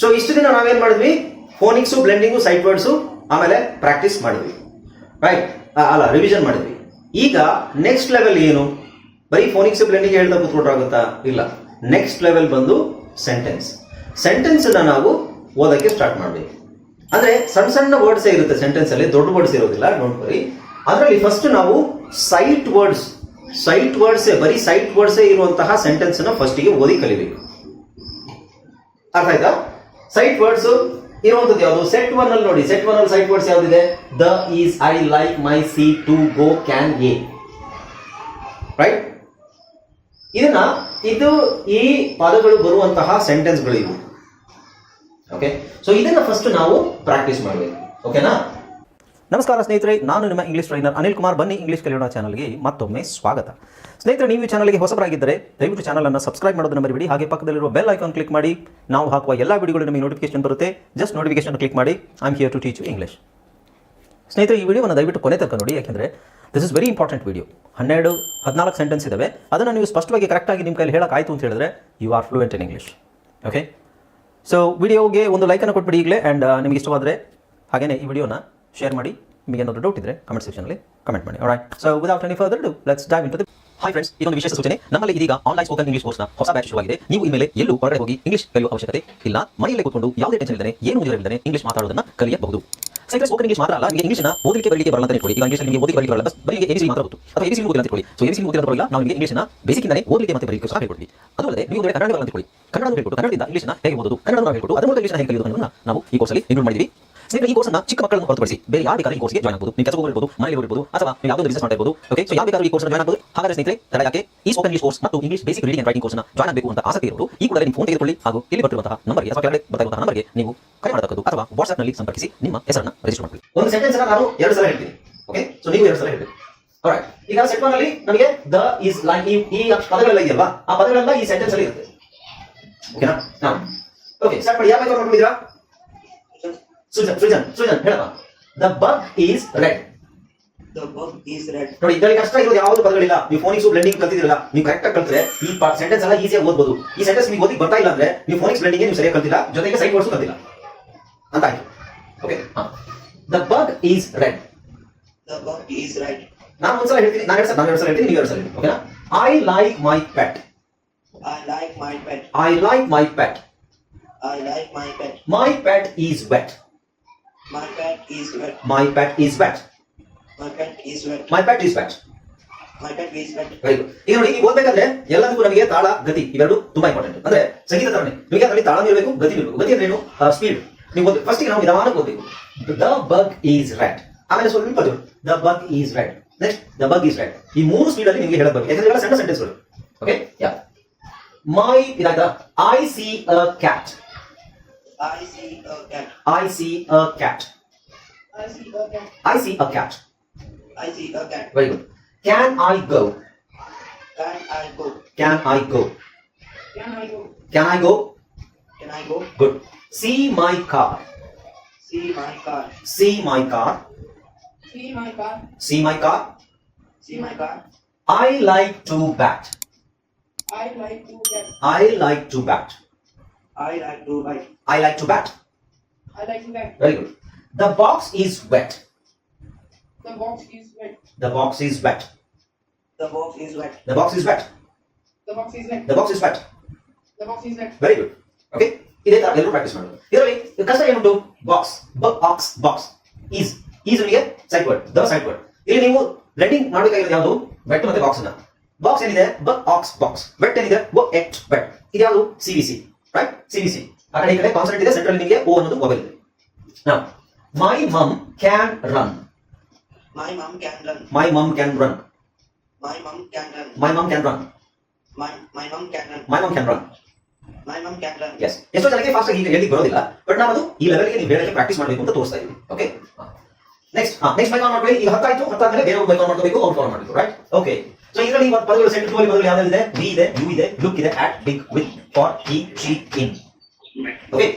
So ಇಷ್ಟು ದಿನ ನಾವೇನ್ ಮಾಡಿದ್ವಿ? ಫೋನಿಕ್ಸು ಬ್ಲೆಂಡಿಂಗು ಸೈಟ್ ವರ್ಡ್ಸು ಆಮೇಲೆ ಪ್ರಾಕ್ಟೀಸ್ ಮಾಡಿದ್ವಿ. ರೈಟ್ ಅಲ್ಲ ರಿವಿಷನ್ ಮಾಡಿದ್ವಿ. ಈಗ ನೆಕ್ಸ್ಟ್ ಲೆವೆಲ್ ಏನು? ಬರೀ ಫೋನಿಕ್ಸ್ ಬ್ಲೆಂಡಿಂಗ್ ಹೇಳ್ತಾ ಕೂತ್ಕೊಂಡ್ರಾಗುತ್ತಾ ಇಲ್ಲ. ನೆಕ್ಸ್ಟ್ ಲೆವೆಲ್ ಬಂದು ಸೆಂಟೆನ್ಸ್ ಸೆಂಟೆನ್ಸ್ ನಾವು ಓದಕ್ಕೆ ಸ್ಟಾರ್ಟ್ ಮಾಡಬೇಕು. ಅಂದ್ರೆ ಸಣ್ಣ ಸಣ್ಣ ವರ್ಡ್ಸ್ ಇರುತ್ತೆ ಸೆಂಟೆನ್ಸ್ ಅಲ್ಲಿ, ದೊಡ್ಡ ವರ್ಡ್ಸ್ ಇರೋದಿಲ್ಲ ಡೋಂಟ್ ಅದರಲ್ಲಿ ಫಸ್ಟ್ ನಾವು ಸೈಟ್ ವರ್ಡ್ಸ್ ಸೈಟ್ ವರ್ಡ್ಸ್ ಬರೀ ಸೈಟ್ ವರ್ಡ್ಸ್ ಇರುವಂತಹ ಸೆಂಟೆನ್ಸ್ ಫಸ್ಟ್ ಫಸ್ಟಿಗೆ ಓದಿ ಕಲಿಬೇಕು. ಅರ್ಥ ಆಯ್ತಾ? ಸೈಟ್ ವರ್ಡ್ಸ್ ಇರುವಂತದ್ದು ಯಾವುದು? ಸೆಟ್ ಒನ್ ಅಲ್ಲಿ ನೋಡಿ. ಸೆಟ್ ಒನ್ ಅಲ್ಲಿ sight words ಯಾವ್ದಿದೆ? The is I like my see to go can a write ಇದನ್ನ, ಇದು, ಈ ಪದಗಳು ಬರುವಂತಹ ಸೆಂಟೆನ್ಸ್ಗಳು ಇವು ಓಕೆ ಸೊ ಇದನ್ನ ಫಸ್ಟ್ ನಾವು ಪ್ರಾಕ್ಟೀಸ್ ಮಾಡಬೇಕು. ಓಕೆನಾ ನಮಸ್ಕಾರ ಸ್ನೇಹಿತರೆ, ನಾನು ನಿಮ್ಮ ಇಂಗ್ಲಿಷ್ ಟ್ರೈನರ್ ಅನಿಲ್ ಕುಮಾರ್. ಬನ್ನಿ ಇಂಗ್ಲಿಷ್ ಕಲಿಯೋಣ ಚಾನಲ್ಗೆ ಮತ್ತೊಮ್ಮೆ ಸ್ವಾಗತ. ಸ್ನೇಹಿತರೆ, ನೀವು ಈ ಚಾನಲ್ಗೆ ಹೊಸಬರಾಗಿದ್ದರೆ ದಯವಿಟ್ಟು ಚಾನಲನ್ನು ಸಬ್ಸ್ಕ್ರೈಬ್ ಮಾಡೋದನ್ನು ಮರಿಬೇಡಿ. ಹಾಗೆ ಪಕ್ಕದಲ್ಲಿರುವ ಬೆಲ್ ಐಕಾನ್ ಕ್ಲಿಕ್ ಮಾಡಿ. ನಾವು ಹಾಕುವ ಎಲ್ಲ ವಿಡಿಯೋಗಳು ನಿಮಗೆ ನೋಟಿಫಿಕೇಶನ್ ಬರುತ್ತೆ. ಜಸ್ಟ್ ನೋಟಿಫಿಕೇಶನ್ ಕ್ಲಿಕ್ ಮಾಡಿ. I am here to teach English ಸ್ನೇಹಿತರೆ, ಈ ವಿಡಿಯೋವನ್ನು ದಯವಿಟ್ಟು ಕೊನೆ ತನಕ ನೋಡಿ. ಯಾಕೆಂದರೆ this is very important video ಹನ್ನೆರಡು, ಹದಿನಾಲ್ಕು ಸೆಂಟೆನ್ಸ್ ಇದಾವೆ. ಅದನ್ನು ನೀವು ಸ್ಪಷ್ಟವಾಗಿ ಕರೆಕ್ಟಾಗಿ ನಿಮ್ಮ ಕೈಲಿ ಹೇಳೋಕ್ಕಾಯ್ತು ಅಂತ ಹೇಳಿದ್ರೆ you are fluent in English okay so ವಿಡಿಯೋಗೆ ಒಂದು ಲೈಕನ್ನು ಕೊಟ್ಬಿಡಿ ಈಗಲೇ. ಆ್ಯಂಡ್ ನಿಮಗೆ ಇಷ್ಟವಾದರೆ ಹಾಗೆಯೇ ಈ ವಿಡಿಯೋನ ಶೇರ್ ಮಾಡಿ. ನಿಮಗೆ ಏನಾದರೂ ಡೌಟ್ ಇದ್ದರೆ ಕಮೆಂಟ್ ಸೆಕ್ಷನಲ್ಲಿ ಕಮೆಂಟ್ ಮಾಡಿ. Alright so without any further do let's dive into hi friends ಇದೊಂದು ವಿಶೇಷ ಸೂಚನೆ. ನಮ್ಮಲ್ಲಿ ಇದೀಗ ಆನ್ಲೈನ್ ಸ್ಪೋಕನ್ ಇಂಗ್ಲಿಷ್ ಕೋರ್ಸ್ನ ಹೊಸ ಬ್ಯಾಚ್ ಶುರುವಾಗಿದೆ ನೀವು ಇನ್ಮೇಲೆ ಎಲ್ಲೂ ಹೊರಗಡೆ ಹೋಗಿ ಇಂಗ್ಲಿಷ್ ಕಲಿಯುವ ಅವಶ್ಯಕತೆ ಇಲ್ಲ. ಮನೆಯಲ್ಲೇ ಕೂತ್ಕೊಂಡು ಯಾವುದೇ ಟೆನ್ಷನ್ ಇಲ್ಲದೆ ಏನು ಇಲ್ಲದೆ ಇಂಗ್ಲಿಷ್ ಮಾತಾಡೋದನ್ನ ಕಲಿಯಬಹುದು. ಸೈಕಲ್ ಸ್ಪೋಕನ್ ಇಂಗ್ಲಿಷ್ ಮಾತ್ರ ಅಲ್ಲ, ನಿಮಗೆ ಇಂಗ್ಲಿಷ್ನ ಓದಲಿಕ್ಕೆ ಬರಲಿಕ್ಕೆ ಬರಲ್ಲ ಅಂತ ಹೇಳಿ ಈಗ ಇಂಗ್ಲಿಷ್ ನಿಮಗೆ ಓದಲಿಕ್ಕೆ ಬರಲಿಕ್ಕೆ ಬರಲ್ಲ ಬರೀ ಎಬಿಸಿ ಮಾತ್ರ ಗೊತ್ತು ಅಥವಾ ಎಬಿಸಿ ಓದಿಲ್ಲ ಅಂತ ಇಟ್ಕೊಳ್ಳಿ. ಸೊ ಎಬಿಸಿ ಓದಿಲ್ಲ ಬರಲ್ಲ ನಾವು ನಿಮಗೆ ಇಂಗ್ಲಿಷ್ನ ಬೇಸಿಕ್ ಇಂದಾನೆ ಓದಲಿಕ್ಕೆ ಮತ್ತೆ ಬರಲಿಕ್ಕೆ ಸಹ ಹೇಳ್ಕೊಡ್ತೀವಿ. ಅದು ಅಲ್ಲದೆ ನೀವು ಕನ್ನಡ ಬರಲ್ಲ ಅಂತ ಇಟ್ಕೊಳ್ಳಿ. ಕನ್ನಡ ಹೇಳ್ಕೊಟ್ಟು, ಕನ್ನಡದಿಂದ ಇಂಗ್ಲಿಷ್ನ ಹೇಗೆ ಓದೋದು? ಕನ್ನಡ ಹೇಳ್ಕೊಟ್ಟು, ಅದರ ಮೂಲಕ ಇಂಗ್ಲಿಷ್ನ ಹೇಗೆ ಕಲಿಯೋದು ನಾವು ಈ ಕೋರ್ಸಲ್ಲಿ ಇನ್ಕ್ಲೂಡ್ ಮಾಡಿದ್ದೀವಿ ಸ್ನೇಹಿತರೆ ಈ ಕೋರ್ಸ್ ಕೋರ್ಸ್ನ ಚಿಕ್ಕ ಮಕ್ಕಳನ್ನು ಹೊರತುಪಡಿಸಿ ಬೇರೆ ಯಾರು ಬೇಕಾದ್ರೂ ಈ ಕೋರ್ಸ್ಗೆ ಜಾಯ್ನ್ ಆಗಬಹುದು ನೀವು ಕೆಲಸ ಹೋಗಿರ್ಬೋದು ಮನೆಯಲ್ಲಿ ಹೋಗಿರ್ಬೋದು ಅಥವಾ ನೀವು ಯಾವುದೋ ಬಿಸಿನೆಸ್ ಮಾಡ್ತಾ ಇರ್ಬೋದು. ಓಕೆ ಸೊ ಯಾವ ಬೇಕಾದ್ರೂ ಈ ಕೋರ್ಸ್ ಜಾಯ್ನ್ ಆಗಬಹುದು ಹಾಗಾದ್ರೆ ಸ್ನೇಹಿತರೆ ತಡ ಯಾಕೆ? ಈ ಸ್ಪೋಕನ್ ಇಂಗ್ಲಿಷ್ ಕೋರ್ಸ್ ಮತ್ತು English basic reading and writing ಕೋರ್ಸ್ನ ಜಾಯ್ನ್ ಆಗಬೇಕು ಅಂತ ಆಸಕ್ತಿ ಇರೋದು ಈ ಕೂಡಲೇ ನಿಮ್ಮ ಫೋನ್ ತೆಗೆದುಕೊಳ್ಳಿ ಹಾಗೂ ಇಲ್ಲಿ ಬರ್ತಿರುವಂತಹ ನಂಬರ್ಗೆ ಅಥವಾ ಕೆಳಗಡೆ ಬರ್ತಾ ನಂಬರ್ಗೆ ನೀವು ಕರೆ ಮಾಡತಕ್ಕದ್ದು ಅಥವಾ ವಾಟ್ಸ್ಆಪ್ನಲ್ಲಿ ಸಂಪರ್ಕಿಸಿ ನಿಮ್ಮ ಹೆಸರನ್ನ ರಿಜಿಸ್ಟರ್ ಮಾಡಿ ಒಂದು ಸೆಂಟೆನ್ಸ್ ನಾನು ಎರಡು ಸಲ ಹೇಳ್ತೀನಿ. ಓಕೆ ಸೊ ನೀವು ಎರಡು ಸಲ ಹೇಳ್ಬೇಕು. ಆಲ್ರೈಟ್ ಈಗ ಸೆಟ್ ಒನ್ ಅಲ್ಲಿ ನಮಗೆ ದ ಇಸ್ ಲೈಕ್ ಈ ಈ ಪದಗಳೆಲ್ಲ ಇದೆಯಲ್ವಾ? ಆ ಪದಗಳೆಲ್ಲ ಈ ಸೆಂಟೆನ್ಸ್ ಅಲ್ಲಿ ಇರುತ್ತೆ. ಓಕೆನಾ ಓಕೆ ಸ್ಟಾರ್ಟ್ ಮಾಡಿ. ಯಾವ ಬೇಕಾದ್ರೂ ಮಾಡ್ಕೊಂಡಿದ್ದೀರಾ ಸೃಜನ್ ಸೃಜನ್ ಸೃಜನ್ ಹೇಳಪ್ಪ. The bug is red the bug is red ನೋಡಿ ಇದರಲ್ಲಿ ಕಷ್ಟ ಇರೋದು ಯಾವ್ದು ಪದಗಳಿಲ್ಲ. ನೀವು ಫೋನಿಕ್ಸ್ ಬ್ಲೆಂಡಿಂಗ್ ಕಲ್ತಿದಿರಲ್ಲ ನೀವು ಕರೆಕ್ಟ್ ಆಗಿ ಕಲ್ತ್ರೆ ಈ ಸೆಂಟೆನ್ಸ್ ಎಲ್ಲ ಈಸಿಯಾಗಿ ಓದ್ಬೋದು. ಈ ಸೆಂಟೆನ್ಸ್ ನೀವು ಓದಿ ಬರ್ತಾ ಇಲ್ಲ ಅಂದ್ರೆ ನೀವು ಫೋನಿಕ್ಸ್ ಬ್ಲೆಂಡಿಂಗ್ ನೀವು ಸರಿಯಾಗಿ ಕಲ್ತಿಲ್ಲ ಜೊತೆಗೆ ಸೈಟ್ ವರ್ಡ್ಸ್ ಕಲ್ತಿಲ್ಲ. ಅಂತ ಆಯ್ತು. Okay the bug is red the bug is red ನಾನು ಒಂದ್ಸಲ ಹೇಳ್ತೀನಿ ನಾನು ಸಲ ನಾನು ಸಲ ಹೇಳ್ತೀನಿ ನೀವು ಹೇಳ್ಸಲ್ಲ ಓಕೆನಾ I like my pet I like my pet. I like my pet I like my pet. My pet is wet My pet is wet. My pet is wet. My pet is wet. My pet is wet. Very good ಈಗ ನೋಡಿ ಓದ್ಬೇಕಾದ್ರೆ ಎಲ್ಲದಕ್ಕೂ ನಮಗೆ ತಾಳ ಗತಿ ಇವೆರಡು ತುಂಬಾ important ಅಂದ್ರೆ ಸಂಗೀತ ತರನೇ ನಿಮಗೆ ಅದರಲ್ಲಿ ತಾಳ ಇರಬೇಕು ಗತಿ ಇರಬೇಕು. ಗತಿ ಅಂದ್ರೆ ಏನು? ಸ್ಪೀಡ್ ನೀವು ಓದ್ ಫಸ್ಟ್ ನಾವು ನಿಧಾನಕ್ಕೆ ಓದ್ಬೇಕು. ದ ಬಗ್ ಈಸ್ ರೆಡ್ ಆಮೇಲೆ ಸ್ವಲ್ಪ ಜೋರು the bug is red next the bug is red ಈ ಮೂರು ಸ್ಪೀಡ್ ಅಲ್ಲಿ ನಿಮಗೆ ಹೇಳಬೇಕು ಯಾಕಂದ್ರೆ ಇವೆಲ್ಲ ಸಣ್ಣ ಸೆಂಟೆನ್ಸ್ಗಳು okay yeah my ಇದಾಯ್ತಾ? I see a cat I see a cat. I see a cat. I see a cat. I see a cat. Very good. Can I go? Can I go? Can I go? Can I go? Can I go? Can I go? Good. See my car. See my car. See my car. See my car. See my car. See my car. I like to bat. I like to bat. I like to bat. I like to bite. I like to bat. I like to get. Very good. The box is wet. The box is wet. The box is wet. The box is wet. The box is wet. The box is wet. The box is wet. The box is wet. Very good. Okay? ಇದೇ ತರ ಎಲ್ಲರೂ practice ಮಾಡೋದು ಇದರಲ್ಲಿ ಕಷ್ಟ ಏನುಂಟು box bug ox box is is ನಿಮಗೆ side word the side word ಇಲ್ಲಿ ನೀವು ಬ್ಲೆಂಡಿಂಗ್ ಮಾಡಬೇಕಾಗಿರೋದು ಯಾವುದು ವೆಟ್ ಮತ್ತೆ ಬಾಕ್ಸ್ ಅನ್ನ ಬಾಕ್ಸ್ ಏನಿದೆ ಬಗ್ ಆಕ್ಸ್ ಬಾಕ್ಸ್ ವೆಟ್ ಏನಿದೆ ಬಗ್ ಎಟ್ ವೆಟ್ ಇದು ಯಾವುದು C V C right C ಆ ಕಡೆ ಈ ಕಡೆ ಇದೆ ಸೆಂಟ್ರಲ್ ನಿಮಗೆ ಓ ಅನ್ನೋದು ಮೊಬೈಲ್ ಇದೆ. ನಾವು my mum can run my mum can run my mum can run my mum can run my mum can run my mum can run my mum can run S ಎಷ್ಟೋ ಜನಕ್ಕೆ fast ಆಗಿ ಹೇಳಿ ಬರೋದಿಲ್ಲ but ನಾವು ಅದು ಈ ಲೆವೆಲ್ಗೆ ನೀವು ಹೇಳಕ್ಕೆ ಪ್ರಾಕ್ಟೀಸ್ ಮಾಡಬೇಕು ಅಂತ ತೋರಿಸ್ತಾ ಇದೀವಿ okay next next mic on ಮಾಡ್ಕೊಳ್ಳಿ. ಈಗ ಹತ್ತಾಯ್ತು ಹತ್ತಾದ್ಮೇಲೆ ಬೇರೆ ಬೈಕ್ ಆನ್ ಮಾಡ್ಕೋಬೇಕು ಅವ್ರು ಫಾಲೋ ಮಾಡಬೇಕು ರೈಟ್ ಓಕೆ ಸೊ ಇದರಲ್ಲಿ ಇವತ್ತು ಪದಗಳು ಸೆಂಟರ್ ಟು ಪದಗಳು ಯಾವ್ಯಾವಿದೆ ವಿ ಇದೆ ಯು ಇದೆ ಲುಕ್ ಇದೆ at big with for he she in okay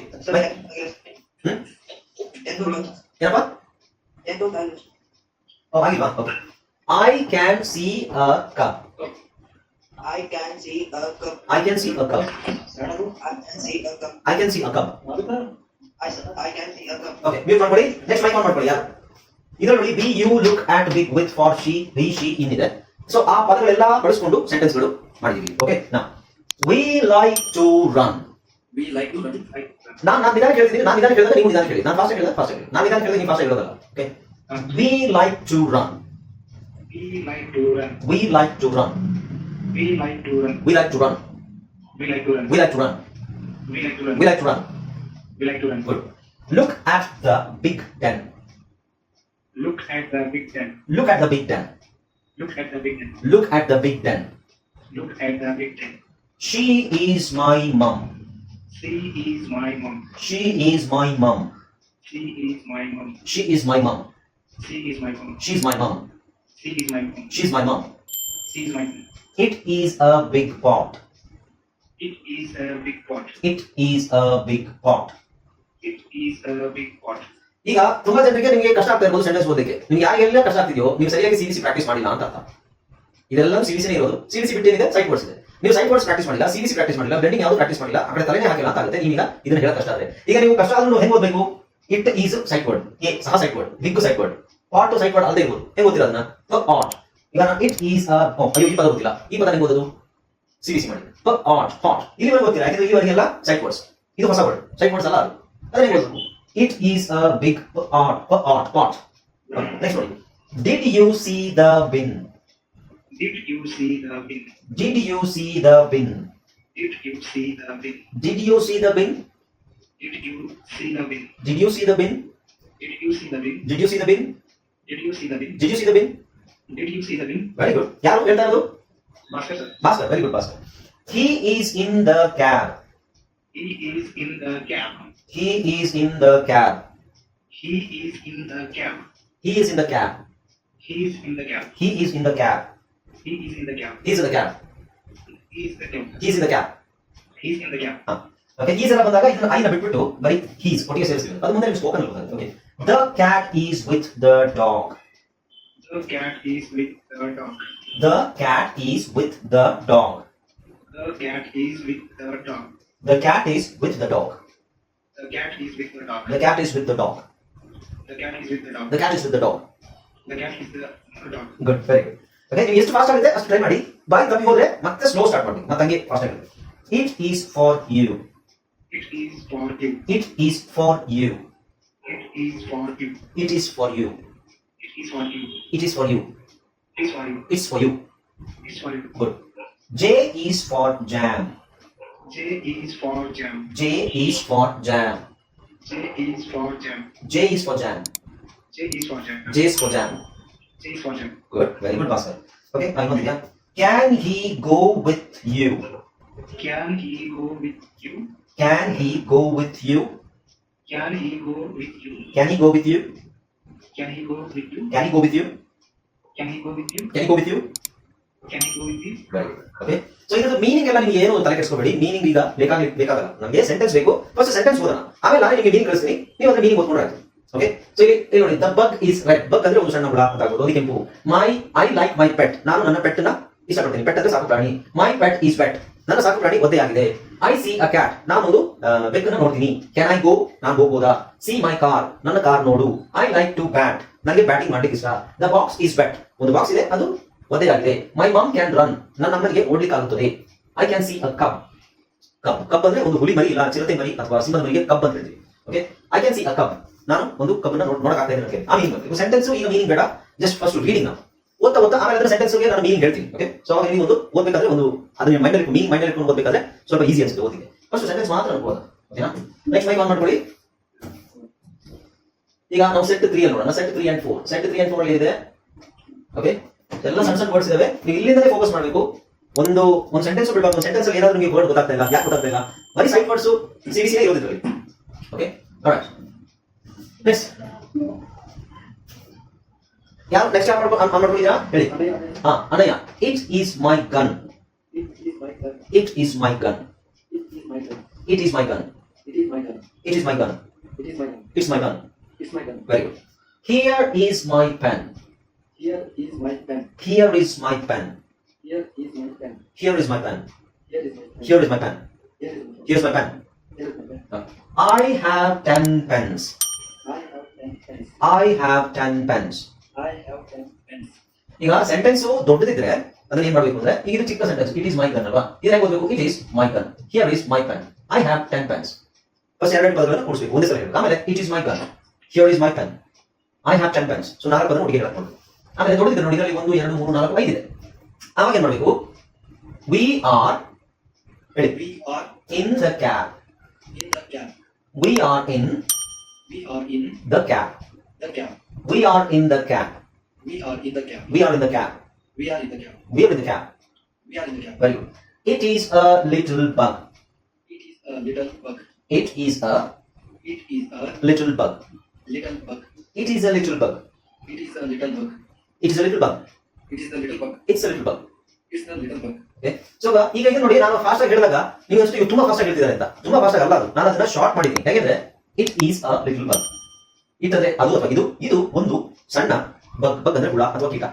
ಏನಪ್ಪ ಆಗಿಲ್ವಾ okay I can see a cup I can see a cup. I can see a cup I can can see a cup. I can see a cup I can see a cup. Okay mute ಮಾಡ್ಕೊಳ್ಳಿ next mic on ಮಾಡ್ಕೊಳ್ಳಿ ಇದರಲ್ಲಿ be you look at big with for she we she in ಇದೆ so ಆ ಪದಗಳೆಲ್ಲ ಬಳಸ್ಕೊಂಡು ಸೆಂಟೆನ್ಸ್ಗಳು ಮಾಡಿದೀವಿ okay ನಾ we like to run We like to run. I, ನಾನು ನಾನು ನಿಧಾನ ಹೇಳ್ತೀನಿ ನಾನು ನಿಧಾನ ಹೇಳಿದ್ರೆ ನೀವು ನಿಧಾನ ಹೇಳಿ ನಾನು ಫಾಸ್ಟ್ ಹೇಳಿದ್ರೆ ಫಾಸ್ಟ್ ಹೇಳಿ ನಾನು ನಿಧಾನ ಹೇಳಿದ್ರೆ ನೀವು ಫಾಸ್ಟ್ ಹೇಳೋದಲ್ಲ okay we like to run we like to run. We like to run We like to run. We like to run We like to run. We like to run We like to run. We like to run We like to run. Good look at the big ten Look at the big ten. Look at the big ten Look at the Big Ten. Look at the Big Ten. Look at the Big Ten. She is my mom. She is my mom. She is my mom. She is my mom. She is my mom. She is my mom. My mom. She is my mom. She's my mom. My mom. It is a big pot. It is a big pot. It is a big pot. It is a big pot. ಈಗ ತುಂಬಾ ಜನರಿಗೆ ನಿಮಗೆ ಕಷ್ಟ ಆಗ್ತಾ ಇರ್ಬೋದು sentence ಓದಕ್ಕೆ ನಿಮ್ಗೆ ಯಾರಿಗೆಲ್ಲ ಕಷ್ಟ ಆಗ್ತಿದೆಯೋ ನೀವು ಸರಿಯಾಗಿ ಸಿ ಪ್ರಾಕ್ಟೀಸ್ ಮಾಡಿಲ್ಲ ಅಂತ ಅರ್ಥ. ಇದೆಲ್ಲ ಸಿ ಇರೋದು. ಸಿ ಸಿ ಇದೆ ಸೈಟ್ ವರ್ಡ್ಸ್ ನೀವು ಸೈಟ್ ವರ್ಡ್ಸ್ ಪ್ರಾಕ್ಟೀಸ್ ಮಾಡಿಲ್ಲ ಸಿ ಪ್ರಾಕ್ಟೀಸ್ ಮಾಡಿಲ್ಲ ಬ್ಲೆಂಡಿಂಗ್ ಯಾವುದು ಪ್ರಾಕ್ಟೀಸ್ ಮಾಡಿಲ್ಲ, ಆ ಕಡೆ ತಲೆನೇ ಹಾಕಿಲ್ಲ ಅಂತ ಆಗುತ್ತೆ. ಈಗ ಇದನ್ನ ಹೇಳ ಕಷ್ಟ ಆದ್ರೆ. ಈಗ ನೀವು ಕಷ್ಟ ಆದ್ರೂ ಹೆಂಗ್ ಓದಬೇಕು? It is sight word a ಸಹ sight word big sight word pot sight word ಅಲ್ಲದೆ ಇರ್ಬೋದು. ಹೆಂಗ್ ಓದಿರ ಅದನ್ನ? ಆಟ್ ಈಗ ಇಟ್ ಈಸ್ ಅಯ್ಯೋ, ಈ ಪದ ಗೊತ್ತಿಲ್ಲ. ಈ ಪದ ಹೆಂಗ್ ಓದೋದು? ಸಿ ಸಿ ಮಾಡಿ ಆಟ್ ಹಾಟ್ ಇಲ್ಲಿವರೆಗೆ ಗೊತ್ತಿಲ್ಲ ಯಾಕಂದ್ರೆ ಇಲ್ಲಿವರೆಗೆಲ್ಲ ಸೈಟ್ ವರ್ಡ್ಸ್ ಇದು ಹೊಸ ವರ್ಡ್ ಸೈಟ್ ವರ್ಡ್ಸ್ ಅಲ್ಲ ಅದು. ಅದೇ ಓದಬೇಕು? It is a big at at pot next ನೋಡಿ did you see the bin Did you see the bin? Did you see the bin Did you see the bin? Did you see the bin Did you see the bin? Did you see the bin Did you see the bin? Did you see the bin Did you see the bin? Did you see the bin Did you see the bin? Very good ಯಾರು ಹೇಳ್ತಾ ಇರೋದು Master sir. Bhaskar very good Bhaskar he is in the cab He is in the cab. He is in the cab He is in the cab. He is in the cab He is in the cab. He is in the cab He is in the cab. He is in the cab He is the cab. He is in the cab He's in the cab. Okay is ಎಲ್ಲ ಬಂದಾಗ ಇದನ್ನ ಐನ ಬಿಟ್ಬಿಟ್ಟು ಬರೀ he's ಒಟ್ಟಿಗೆ ಸೇರಿಸ್ತೀವಿ ಅದು ಮುಂದೆ spoken okay the cat is with the dog The cat is with the dog. The cat is with the dog The cat is with the dog. The cat is with the dog The cat is with the dog. The cat is with the dog The cat is with the dog. The cat is with the dog The cat is the dog. Good very good okay ನೀವು ಎಷ್ಟು fast ಆಗುತ್ತೆ ಅಷ್ಟು try ಮಾಡಿ ಬಾಯಿ ತಪ್ಪಿ ಹೋದ್ರೆ ಮತ್ತೆ slow start ಮಾಡಿ ಮತ್ತೆ ಹಂಗೆ ಫಾಸ್ಟ್ ಆಗುತ್ತೆ it is for you It is for you. It is for you It is for you. It is for you It is for you. It is for you It is for you. It's for you It's for you. Good J is for jam J is for jam. J is for jam. J is for jam. J is for jam. J is for jam. J is for jam. J is for jam. Good, very good, Bhaskar. Okay, Anumadiya. Can he go with you? Can he go with you? Can he go with you? Can he go with you? Can he go with you? Can he go with you? Can he go with you? Can he go with you? Can he go with you? So meaning ಎಲ್ಲ ನಿಮಗೆ ಏನು ತಲೆ ಕೆಡಿಸ್ಕೋಬೇಡಿ. Meaning ಈಗ ಬೇಕಾಗಿ ಬೇಕಾಗಲ್ಲ. ನಮಗೆ sentence ಬೇಕು. First sentence ಓದೋಣ. ಆಮೇಲೆ ನಾನು ನಿಮಗೆ ಮೀನಿಂಗ್ ಕಳಿಸ್ತೀನಿ. ನೀವು ಅದ್ರ ಮೀನಿಂಗ್ ಓದ್ಕೊಂಡ್ರೆ ಓಕೆ ಸೊ ಇಲ್ಲಿ ನೋಡಿ the bug is red bug ಅಂದ್ರೆ ಒಂದು ಸಣ್ಣ ಹುಳ ಅಂತ ಆಗ್ಬೋದು ಕೆಂಪು. My I like my pet ನಾನು ನನ್ನ ಪೆಟ್ನ ಇಷ್ಟಪಡ್ತೀನಿ. ಪೆಟ್ ಅಂದ್ರೆ ಸಾಕು ಪ್ರಾಣಿ. ಮೈ ಪೆಟ್ ಈಸ್ ಪೆಟ್ ನನ್ನ ಸಾಕು ಪ್ರಾಣಿ ಒದ್ದೆ ಆಗಿದೆ. ಐ ಸಿ ಅ ಕ್ಯಾಟ್ ನಾನು ಒಂದು ಬೆಕ್ಕನ್ನು ನೋಡ್ತೀನಿ. ಕ್ಯಾನ್ ಐ ಗೋ ನಾನು ಹೋಗ್ಬೋದಾ? ಸಿ ಮೈ ಕಾರ್ ನನ್ನ ಕಾರ್ ನೋಡು. ಐ ಲೈಕ್ ಟು ಬ್ಯಾಟ್ ನನಗೆ ಬ್ಯಾಟಿಂಗ್ ಮಾಡ್ಲಿಕ್ಕೆ ಇಷ್ಟ. ದ ಬಾಕ್ಸ್ ಈಸ್ ಬೆಟ್ ಒಂದು ಬಾಕ್ಸ್ ಇದೆ. ಅದು ಒದ್ದೆಯಾಗಿದೆ ಮೈ ಮಾಮ್ ಕ್ಯಾನ್ ರನ್ ನನ್ನ ಅಮ್ಮನಿಗೆ ಓಡ್ಲಿಕ್ಕೆ ಆಗುತ್ತದೆ I can see a cup cup cup ಅಂದ್ರೆ ಒಂದು ಹುಲಿ ಮರಿ ಇಲ್ಲ, ಚಿರತೆ ಮರಿ ಅಥವಾ ಸಿಂಹದ ಮರಿಗೆ ಕಪ್ ಅಂತ ಹೇಳ್ತೀವಿ. Okay I can see a cup ನಾನು ಒಂದು ಕಬ್ಬನ್ನ ಅನ್ನು ನೋಡಕ್ ಇದೆ ಇದ್ದೀನಿ ಆ ಮೀನಿಂಗ್ ಸೆಂಟೆನ್ಸ್ ಈಗ ಮೀನಿಂಗ್ ಬೇಡ. ಜಸ್ಟ್ ಫಸ್ಟ್ ರೀಡಿಂಗ್ ನಾವು. ಓದ್ತಾ ಓದ್ತಾ ಆಮೇಲೆ ಅದರ ಸೆಂಟೆನ್ಸ್ಗೆ ನಾನು ಮೀನಿಂಗ್ ಹೇಳ್ತೀನಿ. ಓಕೆ ಸೊ ಅವಾಗ ನೀವು ಒಂದು ಓದ್ಬೇಕಾದ್ರೆ ಒಂದು ಅದನ್ನ ಮೈಂಡಲ್ಲಿ ಮೀನಿಂಗ್ ಮೈಂಡಲ್ಲಿ ಇಟ್ಕೊಂಡು ಓದ್ಬೇಕಾದ್ರೆ ಸ್ವಲ್ಪ ಈಸಿ ಅನ್ಸುತ್ತೆ ಓದಿಗೆ ಫಸ್ಟ್ ಸೆಂಟೆನ್ಸ್ ಮಾತ್ರ ಅನ್ಕೋದು ಓಕೆನಾ ನೆಕ್ಸ್ಟ್ ಮೈ ಆನ್ ಮಾಡ್ಕೊಳ್ಳಿ. ಈಗ ನಾವು ಸೆಟ್ ತ್ರೀ ನೋಡೋಣ. Set three and four set three and four ಅಲ್ಲಿ ಇದೆ. ಓಕೆ ಎಲ್ಲ ಸಣ್ಣ ಸಣ್ಣ ವರ್ಡ್ಸ್ ಇದಾವೆ ನೀವು ಇಲ್ಲಿಂದಲೇ ಫೋಕಸ್ ಮಾಡಬೇಕು ಒಂದು ಒಂದು ಸೆಂಟೆನ್ಸ್ ಬಿಡಬೇಕು ಒಂದು ಸೆಂಟೆನ್ಸ್ ಅಲ್ಲಿ ಏನಾದ್ರು ನಿಮಗೆ ವರ್ಡ್ ಗೊತ್ತಾಗ್ತಾ ಇಲ್ಲ ಯಾಕೆ ಗೊತ್ತಾಗ್ತಾ ಇಲ್ಲ ಬರೀ side words C B C ಇರೋದಿಲ್ಲ ಓಕೆ ರೈಟ್ ನೆಕ್ಸ್ಟ್ ಯಾರು ನೆಕ್ಸ್ಟ್ ಯಾರು ಮಾಡ್ಕೊ ಆನ್ ಮಾಡ್ಕೊಂಡಿದ್ದೀರಾ ಹೇಳಿ ಹಾ Anaya it is my gun It is my gun. It is my gun It is my gun. It is my gun It is my gun. It is my gun It is my gun. It's my gun It's my gun. Very good here is my pen Here is my pen. Here is my pen Here is my pen. Here is my pen Here is my pen. Here is my pen Here is my pen. Here's my pen Here is my pen. I have ten pens I have ten pens. I have ten pens I have ten pens. ಈಗ sentence ದೊಡ್ಡದಿದ್ರೆ ಅದನ್ನ ಏನ್ ಮಾಡ್ಬೇಕು ಅಂದ್ರೆ ಈಗ ಇದು ಚಿಕ್ಕ sentence it is my gun ಅಲ್ವಾ ಇದ್ರೆ ಓದಬೇಕು it is my gun here is my pen I have ten pens first ಎರಡು ಪದಗಳನ್ನು ಕೂಡಿಸ್ಬೇಕು ಒಂದೇ ಸಲ ಹೇಳಬೇಕು ಆಮೇಲೆ it is my gun here is my pen I have ten pens so ನಾಲ್ಕು ಪದ ಒಟ್ಟಿಗೆ ಹೇಳಬೇಕು ಆಮೇಲೆ ದೊಡ್ಡದಿದ್ರೆ ನೋಡಿ ಇದರಲ್ಲಿ ಒಂದು ಎರಡು ಮೂರು ನಾಲ್ಕು ಐದಿದೆ ಆವಾಗ ಏನ್ ಮಾಡಬೇಕು ವಿ ಆರ್ ಹೇಳಿ We are in the cab in the cab we are in We are in the cab the cab. We are in the cab We are in the cab. We are in the cab We are in the cab. We are in the cab We are in the cab. Very good it is a little bug It is a little bug. It is a It is a little bug little bug. It is a little bug. It is a little bug. It is a little bug. It is a little bug. It's a little bug. It's a little bug. Okay so ಈಗ ಇದು ನೋಡಿ ನಾನು fast ಆಗಿ ಹೇಳಿದಾಗ ನೀವು ಅಷ್ಟು ಇವು ತುಂಬಾ ಫಾಸ್ಟ್ ಆಗಿ ಹೇಳ್ತಿದ್ದಾರೆ ಅಂತ. ತುಂಬಾ ಫಾಸ್ಟ್ ಆಗಿ ಅಲ್ಲ ಅದು. ನಾನು ಅದನ್ನ ಶಾರ್ಟ್ ಮಾಡಿದ್ದೀನಿ. ಯಾಕೆಂದ್ರೆ it is a little bug it ಅಂದ್ರೆ ಅದು ಅಥವಾ ಇದು ಇದು ಒಂದು ಸಣ್ಣ ಬಗ್ ಬಗ್ ಅಂದ್ರೆ ಹುಳ ಅಥವಾ ಕೀಟ.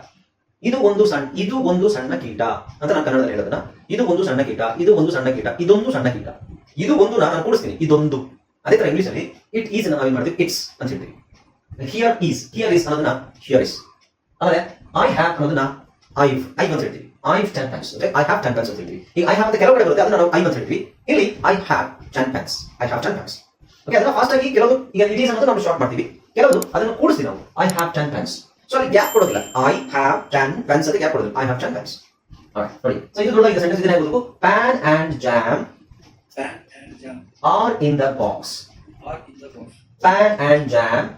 ಇದು ಒಂದು ಸಣ್ಣ ಇದು ಒಂದು ಸಣ್ಣ ಕೀಟ ಅಂತ ನಾನು ಕನ್ನಡದಲ್ಲಿ ಹೇಳೋದನ್ನ. ಇದು ಒಂದು ಸಣ್ಣ ಕೀಟ ಇದು ಒಂದು ಸಣ್ಣ ಕೀಟ ಇದೊಂದು ಸಣ್ಣ ಕೀಟ. ಇದು ಒಂದು ನಾನು ಕೂಡಿಸ್ತೀನಿ. ಇದೊಂದು. ಅದೇ ತರ ಇಂಗ್ಲಿಷ್ ಅಲ್ಲಿ ಇಟ್ ಈಸ್ ನಾವೇನ್ ಮಾಡ್ತೀವಿ ಇಟ್ಸ್ ಅಂತ ಹೇಳ್ತೀವಿ. ಹಿಯರ್ ಈಸ್ ಹಿಯರ್ ಈಸ್ ಅನ್ನೋದನ್ನ ಹಿಯರ್ ಇಸ್ ಆಮೇಲೆ ಐ ಹ್ಯಾವ್ ಅನ್ನೋದನ್ನ ಐ ಐ ಅಂತ ಹೇಳ್ತೀವಿ. I ten pens I have ten pens ಅಂತ ಹೇಳ್ತೀವಿ. ಈಗ ಐ ಹ್ಯಾವ್ ಅಂತ ಕೆಲವು ಕಡೆ ಬರುತ್ತೆ ಅದನ್ನ ನಾವು ಐ ಅಂತ ಹೇಳ್ತೀವಿ. ಇಲ್ಲಿ I have ten pens I have ten pens okay ಅದನ್ನ ಫಾಸ್ಟ್ ಆಗಿ ಕೆಲವು ಈಗ ಇಟ್ ಈಸ್ ಅನ್ನೋದು ನಾವು ಶಾರ್ಟ್ ಮಾಡ್ತೀವಿ. ಕೆಲವು ಅದನ್ನು ಕೂಡಿಸ್ತೀವಿ ನಾವು. I have ten pens so ಅಲ್ಲಿ ಗ್ಯಾಪ್ ಕೊಡೋದಿಲ್ಲ. ಐ ಹ್ಯಾವ್ ಟೆನ್ ಪೆನ್ಸ್ ಅಂತ ಗ್ಯಾಪ್ ಕೊಡೋದಿಲ್ಲ. ಐ ಹ್ಯಾವ್ ಟೆನ್ ಪೆನ್ಸ್ ನೋಡಿ ಸೊ ಇದು ಈಗ ಸೆಂಟೆನ್ಸ್ ಹೇಳಬೇಕು pan and jam Pan and jam are in the box are in the box. Pan and jam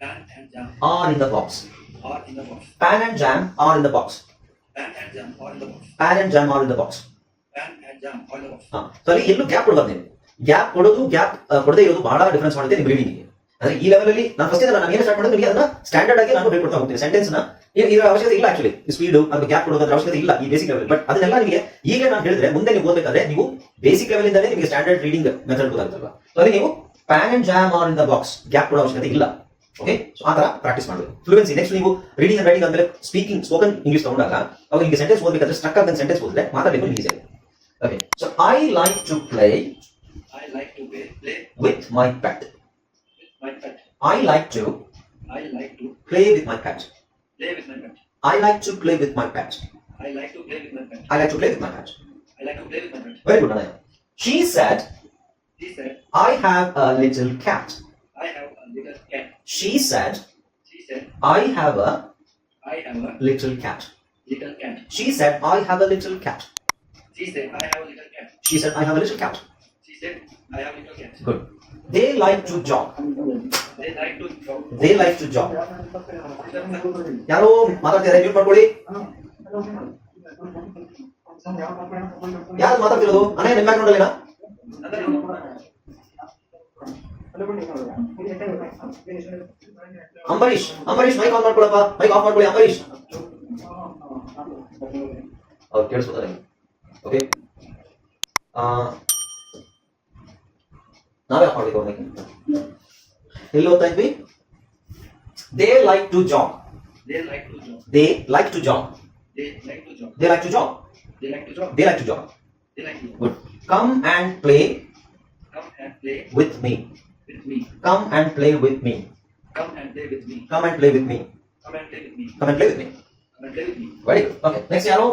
Pan and jam. Are in the box are in the box. Pan and jam are in the box Pan and jam are in the box. Pan and jam are in the box Pan and jam are in the box. ಅಲ್ಲಿ ಎಲ್ಲೂ gap ಕೊಡಬಾರ್ದು ನೀವು. Gap ಕೊಡೋದು gap ಕೊಡದೇ ಇರೋದು ಬಹಳ difference ಮಾಡುತ್ತೆ ನಿಮ್ಮ ರೀಡಿಂಗ್ ಅಂದ್ರೆ ಈ ಲೆವೆಲ್ ಅಲ್ಲಿ ನಾನು ಫಸ್ಟ್ ನಾನು ಏನು ಸ್ಟಾರ್ಟ್ ಮಾಡಿದ್ರೆ ನಿಮಗೆ ಅದನ್ನ ಸ್ಟ್ಯಾಂಡರ್ಡ್ ಆಗಿ ನಾನು ಹೇಳ್ಕೊಡ್ತಾ ಹೋಗ್ತೀನಿ. ಸೆಂಟೆನ್ಸ್ನ ಇದರ ಅವಶ್ಯಕತೆ ಇಲ್ಲ ಆಕ್ಚುಲಿ ಸ್ಪೀಡ್ ಅದು ಗ್ಯಾಪ್ ಕೊಡೋದ್ರ ಅವಶ್ಯಕತೆ ಇಲ್ಲ ಈ ಬೇಸಿಕ್ ಲೆವೆಲ್ ಬಟ್ ಅದನ್ನೆಲ್ಲ ನಿಮಗೆ ಈಗ ನಾನು ಹೇಳಿದ್ರೆ ಮುಂದೆ ನೀವು ಓದಬೇಕಾದ್ರೆ ನೀವು ಬೇಸಿಕ್ ಲೆವೆಲ್ ಇಂದಾನೆ ನಿಮಗೆ ಸ್ಟ್ಯಾಂಡರ್ಡ್ ರೀಡಿಂಗ್ ಮೆಥಡ್ ಗೊತ್ತಾಗುತ್ತಲ್ವಾ? ಸೊ ಅಲ್ಲಿ ನೀವು pan and jam are in the box gap ಕೊಡೋ ಅವಶ್ಯಕತೆ ಇಲ್ಲ. ಓಕೆ ಸೊ ಆ ತರ ಪ್ರಾಕ್ಟೀಸ್ ಮಾಡಬೇಕು ಫ್ಲೂಯೆನ್ಸಿ ನೆಕ್ಸ್ಟ್ ನೀವು ರೀಡಿಂಗ್ ಅಂಡ್ ರೈಟಿಂಗ್ ಆದ್ಮೇಲೆ ಸ್ಪೀಕಿಂಗ್ ಸ್ಪೋಕನ್ ಇಂಗ್ಲಿಷ್ ತಗೊಂಡಾಗ ಅವಾಗ ನಿಮಗೆ ಸೆಂಟೆನ್ಸ್ ಓದಬೇಕಾದ್ರೆ ಸ್ಟ್ರಕ್ ಆದ ಸೆಂಟೆನ್ಸ್ ಓದಿದ್ರೆ ಮಾತಾಡಬೇಕು ಈಸಿ ಆಗುತ್ತೆ okay so I like to play I like to play, play with my pet. with my pet. I like to I like to play with my pet. play with my pet. I like to play with my pet. I like to play with my pet. I like to play with my pet. I like to play with my pet. Very good, Anaya. She said, She said, I have a little cat. I have a little cat. She said, She said, I have a I have a little cat. little cat. She said, I have a little cat. She said, I have a little cat. She said, I have a little cat. She said, I have a little cat. Good. They like to jog. They like to jog. They like to jog. ಯಾರೋ ಮಾತಾಡ್ತಿದ್ದಾರೆ mute ಮಾಡ್ಕೊಳ್ಳಿ ಯಾರು ಮಾತಾಡ್ತಿರೋದು ಅನೇ ನಿಮ್ಮ back ನೋಡಲಿನ Ambareesh Ambareesh mic on ಮಾಡ್ಕೊಳಪ್ಪ mic off ಮಾಡ್ಕೊಳ್ಳಿ ಅಂಬರೀಶ್ ಅವ್ರು ಕೇಳಿಸ್ಕೊತಾರೆ okay ನಾವೇ ಆಫ್ ಮಾಡ್ಬೇಕು ಅವ್ರ ಎಲ್ಲಿ ಓದ್ತಾ ಇದ್ವಿ they like to jog They like to jog. They like to jog They like to jog. They like to jog They like to jog. They like to jog They like to good come and play come and play with me with me. Come and play with me Come and play with me. Come and play with me Come and play with me. Come and play with me Come and play with me. Very good okay next ಯಾರು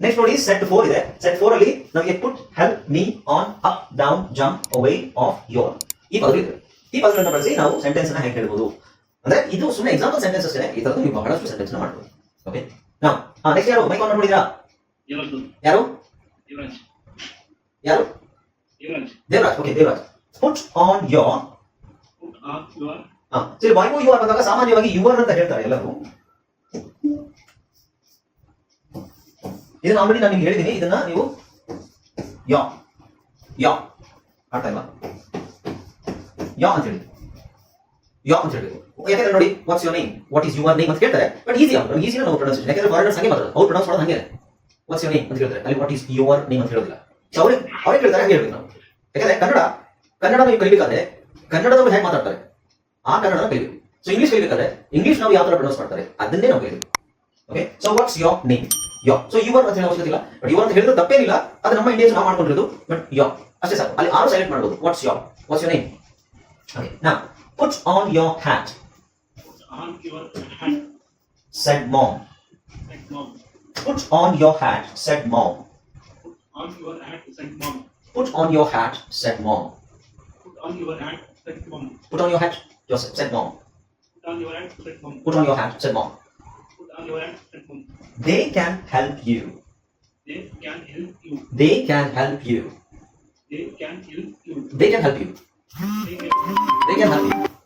next ನೋಡಿ set four ಇದೆ set four ಅಲ್ಲಿ ನಮಗೆ put help me on up down jump away off your ಈ ಪದಗಳಿದೆ ಈ ಪದಗಳನ್ನ ಬಳಸಿ ನಾವು ಸೆಂಟೆನ್ಸ್ನ ಹೇಗೆ ಹೇಳ್ಬೋದು? ಅಂದ್ರೆ ಇದು ಸುಮ್ಮನೆ ಎಕ್ಸಾಂಪಲ್ ಸೆಂಟೆನ್ಸ್ ಅಷ್ಟೇ ಈ ತರದ್ದು ನೀವು ಬಹಳಷ್ಟು ಸೆಂಟೆನ್ಸ್ ಮಾಡ್ಬೋದು. ಓಕೆ ನಾವು ನೆಕ್ಸ್ಟ್ ಯಾರು? Mike on Yuvraj. ಯಾರು. ಯಾರು. Devaraj. Okay Devaraj. Put on your Put on you ಸರಿ ಯುವರ್ ಬಂದಾಗ ಸಾಮಾನ್ಯವಾಗಿ ಯುವರ್ ಅಂತ ಹೇಳ್ತಾರೆ ಎಲ್ಲರೂ. ಇದನ್ನ ಆಲ್ರೆಡಿ ನಾನು ನಿಮ್ಗೆ ಹೇಳಿದ್ದೀನಿ ಇದನ್ನ ನೀವು ಯಾ ಯಾ ಅರ್ಥ ಇಲ್ಲ ಯಾ ಅಂತ ಹೇಳಿ. ಯಾ ಅಂತ ಹೇಳಿ ಯಾಕಂದ್ರೆ ನೋಡಿ what's your name what is your name ಅಂತ ಕೇಳ್ತಾರೆ. ಬಟ್ ಈಸಿ ಅವ್ರು ಈಸಿ ನಾವು ಪ್ರೊನೌನ್ಸ್ ಯಾಕಂದ್ರೆ ಫಾರಿನರ್ಸ್ ಹಂಗೆ ಮಾತ್ರ. ಅವ್ರು ಪ್ರೊನೌನ್ಸ್ ಮಾಡೋದು ಹಂಗೆ ವಾಟ್ಸ್ ಯೋರ್ ನೇಮ್ ಅಂತ ಹೇಳ್ತಾರೆ ಅಲ್ಲಿ ವಾಟ್ ಈಸ್ ಯುವರ್ ನೇಮ್ ಅಂತ ಹೇಳೋದಿಲ್ಲ. ಸೊ ಅವ್ರಿಗೆ ಅವ್ರಿಗೆ ಕೇಳ್ತಾರೆ, ಹಂಗೆ ಹೇಳ್ಬೇಕು ನಾವು. ಯಾಕಂದ್ರೆ ಕನ್ನಡ ಕನ್ನಡ ನೀವು ಕಲಿಬೇಕಾದ್ರೆ ಕನ್ನಡದವ್ರು ಹೇಗೆ ಮಾತಾಡ್ತಾರೆ? ಆ ಕನ್ನಡನ ಕಲಿಬೇಕು. ಸೊ ಇಂಗ್ಲಿಷ್ ಕಲಿಬೇಕಾದ್ರೆ ಇಂಗ್ಲಿಷ್ ನಾವು ಯಾವ ತರ ಪ್ರೊನೌನ್ಸ್ ಮಾಡ್ತಾರೆ? ಅದನ್ನೇ ನಾವು ಕಲಿಬೇಕು. Okay so what's your name yo so your ಅಂತ ಹೇಳೋ ಅವಶ್ಯಕತೆ ಇಲ್ಲ. ಬಟ್ ಯುವರ್ ಅಂತ ಹೇಳಿದ್ರೆ ತಪ್ಪೇನಿಲ್ಲ. ಅದು ನಮ್ಮ ಇಂಡಿಯನ್ಸ್ ನಾವು ಮಾಡ್ಕೊಂಡಿರೋದು ಬಟ್ ಯೋ ಅಷ್ಟೇ ಸರ್ ಅಲ್ಲಿ ಆರು ಸೆಲೆಕ್ಟ್ ಮಾಡ್ಬೋದು. What's your what's your name okay ನಾ puts on your hat. Said mom Said mom. Put on your hat said mom On your hat. Said mom. Put on your hat said mom Put on your hat. Just Said mom. Put on your hat. Said mom. Put on your hand. Said mom. They can help you. They can help you. They can help you. They can help you. They can help you.